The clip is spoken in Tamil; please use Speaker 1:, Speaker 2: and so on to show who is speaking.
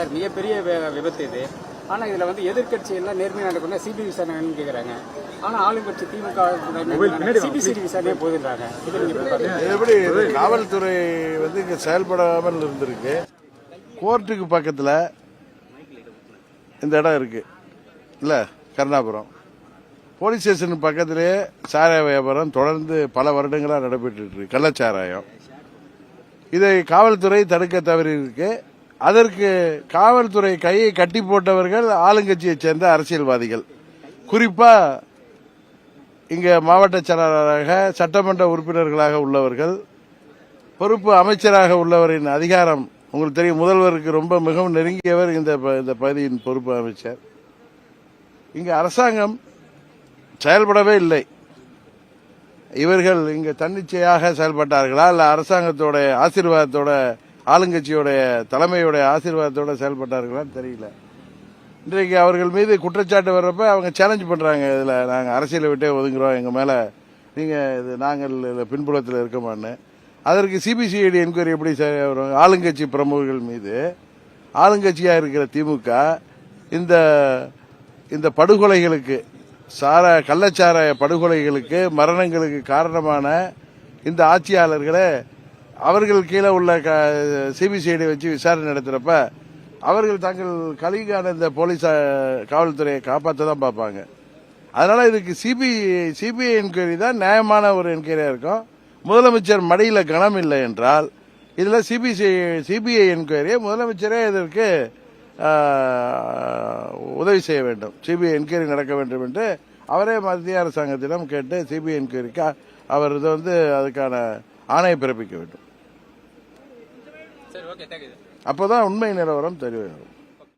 Speaker 1: சார் மிகப்பெரிய விபத்து இது. ஆனா இதுல வந்து எதிர்க்கட்சி எல்லாம் நேர்மையா நடக்கணும் சிபிஐ விசாரணைன்னு கேக்குறாங்க. ஆனா ஆளுங்கட்சி திமுக சிபிசிடி விசாரணையே போதுன்றாங்க எப்படி
Speaker 2: காவல்துறை வந்து இங்க செயல்படாமல் இருந்திருக்கு. கோர்ட்டுக்கு பக்கத்துல இந்த இடம் இருக்கு. இல்ல கருணாபுரம். போலீஸ் ஸ்டேஷன் பக்கத்திலேயே சாராய வியாபாரம் தொடர்ந்து பல வருடங்களா நடைபெற்று இருக்கு. கள்ளச்சாராயம். இதை காவல்துறை தடுக்க தவறி இருக்கு அதற்கு காவல்துறை கையை கட்டி போட்டவர்கள் ஆளுங்கட்சியைச் சேர்ந்த அரசியல்வாதிகள். குறிப்பா இங்க மாவட்ட செயலாளராக சட்டமன்ற உறுப்பினர்களாக உள்ளவர்கள் பொறுப்பு அமைச்சராக உள்ளவரின் அதிகாரம் உங்களுக்கு தெரியும் முதல்வருக்கு ரொம்ப மிகவும் நெருங்கியவர் இந்த ப- இந்த பகுதியின் பொறுப்பு அமைச்சர். இங்கே அரசாங்கம் செயல்படவே இல்லை. இவர்கள் இங்கே தன்னிச்சையாக செயல்பட்டார்களா இல்ல அரசாங்கத்தோட ஆசீர்வாதத்தோட ஆளுங்கட்சியோடைய தலைமையுடைய ஆசீர்வாதத்தோட செயல்பட்டார்களான்னு தெரியல. இன்றைக்கு அவர்கள் மீது குற்றச்சாட்டு வர்றப்ப அவங்க சேலஞ்ச் பண்றாங்க. இதுல நாங்க அரசியலை விட்டே ஒதுங்குறோம். எங்க மேல நீங்க இது நாங்கள் இதுல பின்புலத்தில் இருக்கமான்னு. அதற்கு சிபிசிஐடி என்கொயரி எப்படி வரும்? ஆளுங்கட்சி பிரமுகர்கள் மீது. ஆளுங்கட்சியா இருக்கிற திமுக இந்த இந்த படுகொலைகளுக்கு சார கள்ளச்சாராய படுகொலைகளுக்கு மரணங்களுக்கு காரணமான இந்த ஆட்சியாளர்களை அவர்கள் கீழே உள்ள சிபிசிஐடி வச்சு விசாரணை நடத்துறப்ப அவர்கள் தங்கள் கலிகான இந்த போலீஸ் காவல்துறையை காப்பாற்ற தான் பார்ப்பாங்க. அதனால இதுக்கு சிபி சிபிஐ என்கொயரி தான் நியாயமான ஒரு என்கொயரியாக இருக்கும். முதலமைச்சர் மடியில் கனம் இல்லை என்றால் இதில் சிபிசிஐ சிபிஐ என்கொயரியை முதலமைச்சரே இதற்கு உதவி செய்ய வேண்டும். சிபிஐ என்கொயரி நடக்க வேண்டும் என்று அவரே மத்திய அரசாங்கத்திடம் கேட்டு சிபிஐ என்கொயரிக்கு அவர் இதை வந்து அதுக்கான ஆணையை பிறப்பிக்க வேண்டும். அப்போதான் உண்மை நிலவரம் தெரிய வரும்.